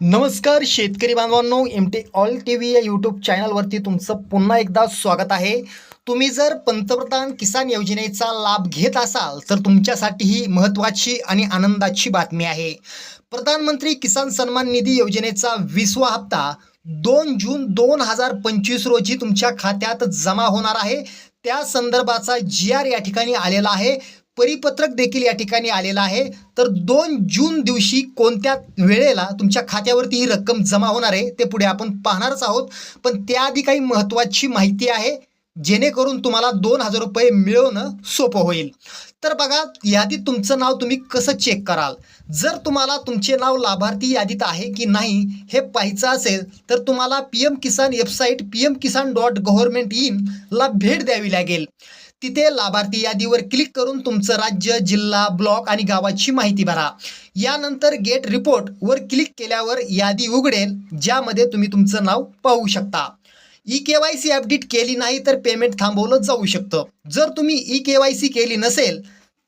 नमस्कार शेतकरी बांधवांनो M T all T V या यूट्यूब चॅनलवरती तुमचं पुन्हा एकदा स्वागत आहे. तुम्ही जर पंतप्रधान किसान योजनेचा लाभ घेत असाल तर तुमच्यासाठी ही महत्त्वाची आणि आनंदाची बातमी आहे. प्रधानमंत्री किसान सन्मान निधी योजनेचा विसवा हप्ता दोन जून दोन हजार पंचवीस रोजी तुमच्या खात्यात जमा होणार आहे. त्या संदर्भाचा जी आर या ठिकाणी आलेला आहे. परिपत्रक देखील या ठिकाणी आलेलं आहे. तर दोन जून दिवशी कोणत्या वेळेला तुमच्या खात्यावरती ही रक्कम जमा होणार आहे ते पुढे आपण पाहणारच आहोत. पण त्याआधी काही महत्त्वाची माहिती आहे जेणेकरून तुम्हाला दोन हजार रुपये मिळवणं सोपं होईल. तर बघा यादीत तुमचं नाव तुम्ही कसं चेक कराल? जर तुम्हाला तुमचे नाव लाभार्थी यादीत आहे की नाही हे पाहायचं असेल तर तुम्हाला P M Kisan website P M Kisan dot government इनला भेट द्यावी लागेल. तिथे लाभार्थी यादीवर क्लिक करून तुमचं राज्य जिल्हा ब्लॉक आणि गावाची माहिती भरा. यानंतर गेट रिपोर्ट वर क्लिक केल्यावर यादी उघडेल ज्यामध्ये तुम्ही तुमचं नाव पाहू शकता. E K Y C update केली नाही तर पेमेंट थांबवलं जाऊ शकतं. जर तुम्ही ई के वाय सी केली नसेल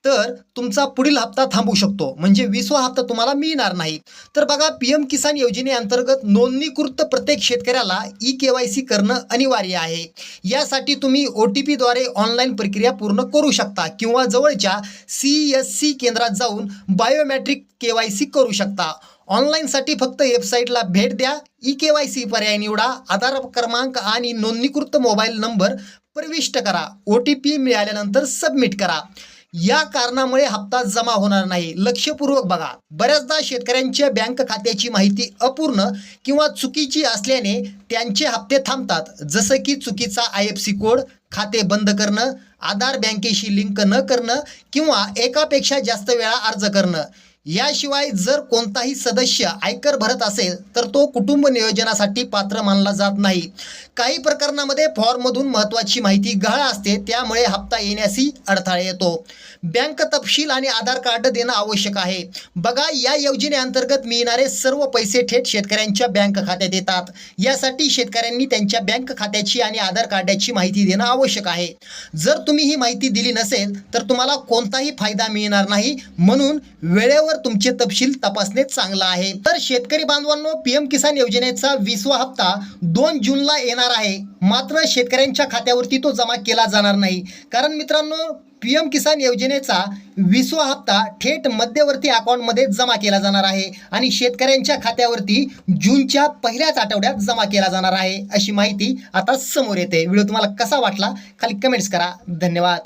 तर तुमचा पुढील हप्ता थांबू शकतो. म्हणजे वीसवा हप्ता तुम्हाला मिळणार नाही. तर बघा पी एम किसान योजनेअंतर्गत नोंदणीकृत प्रत्येक शेतकऱ्याला ई के वाय सी करणं अनिवार्य आहे. यासाठी तुम्ही ओ टी पीद्वारे ऑनलाईन प्रक्रिया पूर्ण करू शकता किंवा जवळच्या सी एस सी केंद्रात जाऊन बायोमॅट्रिक के वाय सी करू शकता. ऑनलाईनसाठी फक्त वेबसाईटला भेट द्या ई के वाय सी पर्याय निवडा आधार क्रमांक आणि नोंदणीकृत मोबाईल नंबर प्रविष्ट करा. ओ टी पी मिळाल्यानंतर सबमिट करा. या कारणामुळे हप्ता जमा होणार नाही. लक्षपूर्वक बघा. बऱ्याचदा शेतकऱ्यांच्या बँक खात्याची माहिती अपूर्ण किंवा चुकीची असल्याने त्यांचे हप्ते थांबतात. जसं की चुकीचा आय एफ सी कोड खाते बंद करणं आधार बँकेशी लिंक न करणं किंवा एकापेक्षा जास्त वेळा अर्ज करणं. याशिवाय जर कोणताही सदस्य आयकर भरत असेल तर तो कुटुंब नियोजनासाठी पात्र मानला जात नाही. काही प्रकरणामध्ये फॉर्ममधून महत्त्वाची माहिती गहाळ असते त्यामुळे हप्ता येण्यासही अडथळा येतो. बँक तपशील आणि आधार कार्ड देणं आवश्यक आहे. बघा या योजनेअंतर्गत मिळणारे सर्व पैसे थेट शेतकऱ्यांच्या बँक खात्यात येतात. यासाठी शेतकऱ्यांनी त्यांच्या बँक खात्याची आणि आधार कार्डाची माहिती देणं आवश्यक आहे. जर तुम्ही ही माहिती दिली नसेल तर तुम्हाला कोणताही फायदा मिळणार नाही. म्हणून वेळेवर तुमचे तपशील तपासणे चांगलं आहे. तर शेतकरी बांधवांनो पीएम किसान योजनेचा विसवा हप्ता दोन जूनला येणार आहे. मात्र शेतकऱ्यांच्या खात्यावरती तो जमा केला जाणार नाही. कारण मित्रांनो पी एम किसान योजनेचा विसवा हप्ता थेट मध्यवर्ती अकाउंटमध्ये जमा केला जाणार आहे आणि शेतकऱ्यांच्या खात्यावरती जूनच्या पहिल्याच आठवड्यात जमा केला जाणार आहे अशी माहिती आता समोर येते. व्हिडिओ तुम्हाला कसा वाटला खाली कमेंट्स करा. धन्यवाद.